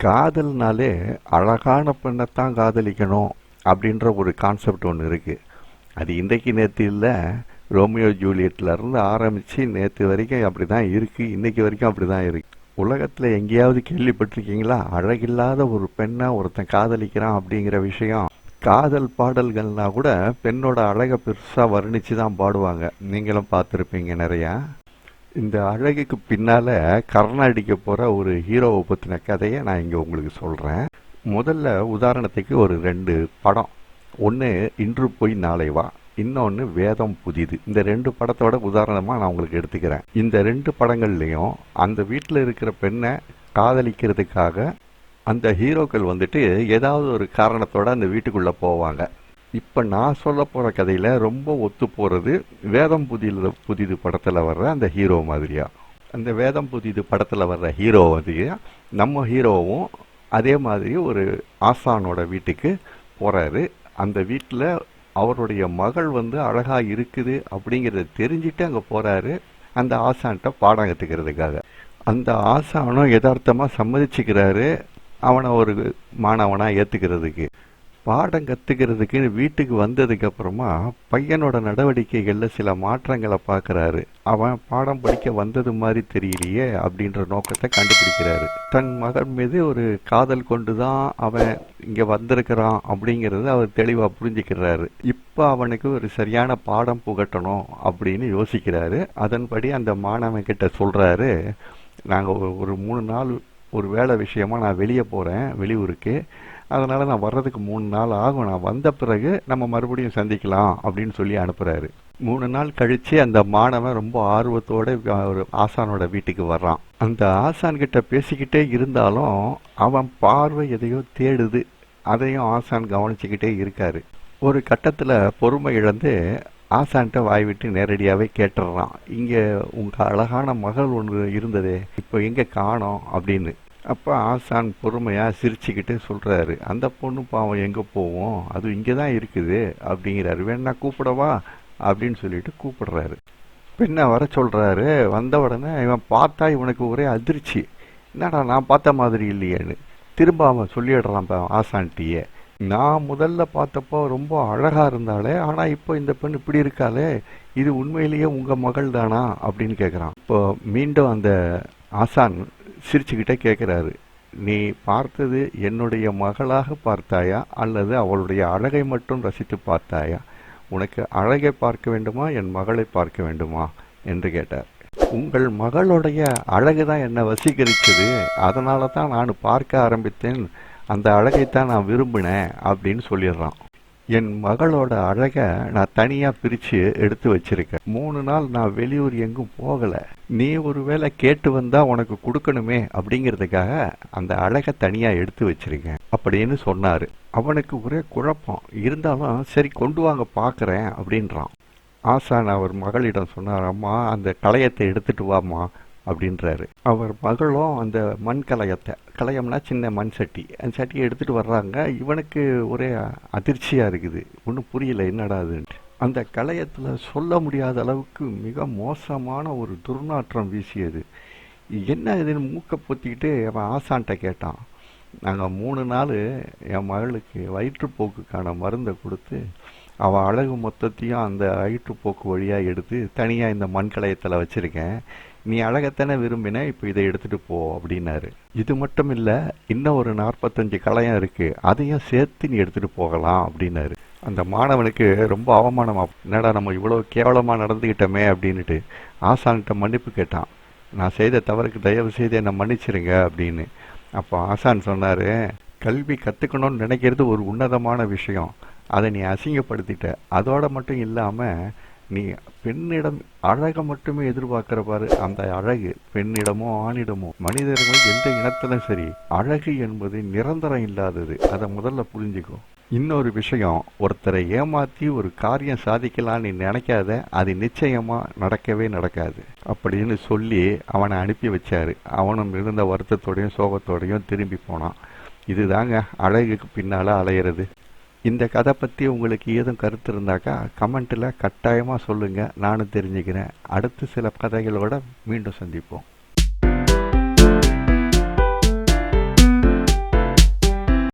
காதல்னாலே அழகான பெண்ணைத்தான் காதலிக்கணும் அப்படின்ற ஒரு கான்செப்ட் ஒன்று இருக்குது அது இன்றைக்கு நேற்று இல்லை ரோமியோ ஜூலியட்லேருந்து ஆரம்பித்து நேற்று வரைக்கும் அப்படி தான் இருக்குது இன்றைக்கி வரைக்கும் அப்படி தான் இருக்குது உலகத்தில் எங்கேயாவது கேள்விப்பட்டிருக்கீங்களா? அழகில்லாத ஒரு பெண்ணை ஒருத்தன் காதலிக்கிறான் அப்படிங்கிற விஷயம். காதல் பாடல்கள்னா கூட பெண்ணோட அழகை பெருசாக வர்ணித்து தான் பாடுவாங்க. நீங்களும் பார்த்துருப்பீங்க நிறையா. இந்த அழகுக்கு பின்னால் கர்நாடிக்க போகிற ஒரு ஹீரோவை பற்றின கதையை நான் இங்கே உங்களுக்கு சொல்கிறேன் முதல்ல உதாரணத்துக்கு ஒரு ரெண்டு படம். ஒன்று இன்று போய் நாளை வா. இன்னொன்று வேதம் புதிது. இந்த ரெண்டு படத்தோட உதாரணமாக நான் உங்களுக்கு எடுத்துக்கிறேன். இந்த ரெண்டு படங்கள்லையும் அந்த வீட்டில் இருக்கிற பெண்ணை காதலிக்கிறதுக்காக அந்த ஹீரோக்கள் வந்துட்டு ஏதாவது ஒரு காரணத்தோட அந்த வீட்டுக்குள்ளே போவாங்க. இப்போ நான் சொல்ல போகிற கதையில் ரொம்ப ஒத்து போகிறது வேதம் புதியில் புதிது படத்தில் வர்ற அந்த ஹீரோ மாதிரியா. அந்த வேதம் புதிது படத்தில் வர்ற ஹீரோ மாதிரியா. நம்ம ஹீரோவும் அதே மாதிரி ஒரு ஆசானோட வீட்டுக்கு போகிறாரு அந்த வீட்டில் அவருடைய மகள் வந்து அழகாக இருக்குது அப்படிங்கிறத தெரிஞ்சுட்டு அங்கே போகிறாரு அந்த ஆசான்கிட்ட பாடம் கற்றுக்கிறதுக்காக அந்த ஆசானும் யதார்த்தமாக சம்மதிச்சுக்கிறாரு. அவனை ஒரு மாணவனாக ஏற்றுக்கிறதுக்கு பாடம் கற்றுக்கிறதுக்கு வீட்டுக்கு வந்ததுக்கு அப்புறமா பையனோட நடவடிக்கைகளில் சில மாற்றங்களை பார்க்குறாரு. அவன் பாடம் படிக்க வந்தது மாதிரி தெரியலையே அப்படின்ற நோக்கத்தை கண்டுபிடிக்கிறாரு. தன் மகன் மீது ஒரு காதல் கொண்டு தான் அவன் இங்கே வந்திருக்கிறான் அப்படிங்கிறத அவர் தெளிவாக புரிஞ்சுக்கிறாரு. இப்போ அவனுக்கு ஒரு சரியான பாடம் புகட்டணும் அப்படின்னு யோசிக்கிறாரு. அதன்படி அந்த மாணவன் கிட்ட சொல்கிறாரு நாங்கள் ஒரு மூணு நாள் ஒரு வேலை விஷயமா நான் வெளியே போகிறேன் வெளியூருக்கு. அதனால் நான் வர்றதுக்கு மூணு நாள் ஆகும். நான் வந்த பிறகு நம்ம மறுபடியும் சந்திக்கலாம் அப்படின்னு சொல்லி அனுப்புகிறாரு மூணு நாள் கழித்து அந்த மாணவன் ரொம்ப ஆர்வத்தோட ஒரு ஆசானோட வீட்டுக்கு வர்றான். அந்த ஆசான்கிட்ட பேசிக்கிட்டே இருந்தாலும் அவன் பார்வை எதையோ தேடுது. அதையும் ஆசான் கவனிச்சுக்கிட்டே இருக்காரு. ஒரு கட்டத்தில் பொறுமை இழந்து ஆசான்கிட்ட வாய் விட்டு நேரடியாகவே கேட்டுடுறான் இங்கே உங்கள் அழகான மகள் ஒன்று இருந்ததே. இப்போ எங்கே காணோம்? அப்படின்னு. அப்போ ஆசான் பொறுமையாக சிரிச்சுக்கிட்டே சொல்கிறாரு அந்த பொண்ணு பாவம் எங்கே போவோம்? அது இங்கே தான் இருக்குது. அப்படிங்கிறாரு. வேணா கூப்பிடவா? அப்படின்னு சொல்லிட்டு கூப்பிடுறாரு. பெண்ணை வர சொல்கிறாரு வந்த உடனே இவன் பார்த்தா இவனுக்கு ஒரே அதிர்ச்சி. என்னடா நான் பார்த்த மாதிரி இல்லையேன்னு. திரும்ப அவன் சொல்லிடுறான் ஆசான்ட்டியே நான் முதல்ல பார்த்தப்போ ரொம்ப அழகாக இருந்தாலே ஆனால் இப்போ இந்த பெண் இப்படி இருக்காளே இது உண்மையிலேயே உங்கள் மகள் தானா அப்படின்னு கேட்குறான் இப்போ மீண்டும் அந்த ஆசான் சிரிச்சுக்கிட்டே கேட்குறாரு நீ பார்த்தது என்னுடைய மகளாக பார்த்தாயா? அல்லது அவளுடைய அழகை மட்டும் ரசித்து பார்த்தாயா? உனக்கு அழகை பார்க்க வேண்டுமா? என் மகளை பார்க்க வேண்டுமா? என்று கேட்டார். உங்கள் மகளுடைய அழகு தான் என்னை வசீகரித்தது அதனால தான் நான் பார்க்க ஆரம்பித்தேன். அந்த அழகைத்தான் நான் விரும்பினேன் அப்படின்னு சொல்லிடுறான். என் மகளோட அழகை நான் தனியாக பிரித்து எடுத்து வச்சிருக்கேன். மூணு நாள் நான் வெளியூர் எங்கும் போகலை. நீ ஒரு வேளை கேட்டு வந்தால் உனக்கு கொடுக்கணுமே அப்படிங்கிறதுக்காக அந்த அழகை தனியாக எடுத்து வச்சிருக்கேன் அப்படின்னு சொன்னார். அவனுக்கு ஒரே குழப்பம். இருந்தாலும் சரி கொண்டு வாங்க பார்க்குறேன் அப்படின்றான். ஆசான் அவர் மகளிடம் சொன்னார் அம்மா அந்த களையத்தை எடுத்துட்டு வாம்மா. அப்படின்றாரு. அவர் மகளும் அந்த மண் கலையத்தை கலையம்னா சின்ன மண் சட்டி அந்த சட்டியை எடுத்துகிட்டு வர்றாங்க. இவனுக்கு ஒரே அதிர்ச்சியாக இருக்குது. ஒன்றும் புரியல என்னடா அதுன்ட்டு அந்த கலையத்தில் சொல்ல முடியாத அளவுக்கு மிக மோசமான ஒரு துர்நாற்றம் வீசியது. என்ன இதுன்னு மூக்கை பொத்திக்கிட்டு அவன் ஆசான்ட்ட கேட்டான். நாங்கள் மூணு நாள் என் மகளுக்கு வயிற்றுப்போக்குக்கான மருந்தை கொடுத்து அவள் அழகு மொத்தத்தையும் அந்த வயிற்றுப்போக்கு வழியாக எடுத்து தனியாக இந்த மண் கலையத்தில் வச்சுருக்கேன். நீ அழகத்தானே விரும்பின இப்போ இதை எடுத்துகிட்டு போ அப்படின்னாரு. இது மட்டும் இல்லை இன்னும் ஒரு நாற்பத்தஞ்சு கலையம் இருக்குது அதையும் சேர்த்து நீ எடுத்துகிட்டு போகலாம் அப்படின்னாரு. அந்த மாணவனுக்கு ரொம்ப அவமானம் என்னடா நம்ம இவ்வளோ கேவலமாக நடந்துக்கிட்டோமே அப்படின்னுட்டு ஆசான்கிட்ட மன்னிப்பு கேட்டான். நான் செய்த தவறுக்கு தயவு செய்து என்னை மன்னிச்சிருங்க அப்படின்னு. அப்போ ஆசான் சொன்னார் கல்வி கற்றுக்கணும்னு நினைக்கிறது ஒரு உன்னதமான விஷயம். அதை நீ அசிங்கப்படுத்திட்ட. அதோட மட்டும் இல்லாமல் நீ பெண்ணிடம் அழகை மட்டுமே எதிர்பார்க்கிற பாரு அந்த அழகு பெண்ணிடமோ ஆணிடமோ மனிதர்கள் எந்த இனத்திலும் சரி அழகு என்பது நிரந்தரம் இல்லாதது. அதை முதல்ல புரிஞ்சுக்கோ. இன்னொரு விஷயம் ஒருத்தரை ஏமாத்தி ஒரு காரியம் சாதிக்கலான்னு நினைக்காத அது நிச்சயமா நடக்கவே நடக்காது. அப்படின்னு சொல்லி அவனை அனுப்பி வச்சாரு. அவனும் இருந்த வருத்தத்தோடையும் சோகத்தோடையும் திரும்பி போனான். இதுதாங்க அழகுக்கு பின்னால அலையிறது. இந்த கதை பற்றி உங்களுக்கு ஏதும் கருத்து இருந்தாக்கா கமெண்ட்டில் கட்டாயமாக சொல்லுங்கள் நானும் தெரிஞ்சுக்கிறேன். அடுத்து சில கதைகளோட மீண்டும் சந்திப்போம்.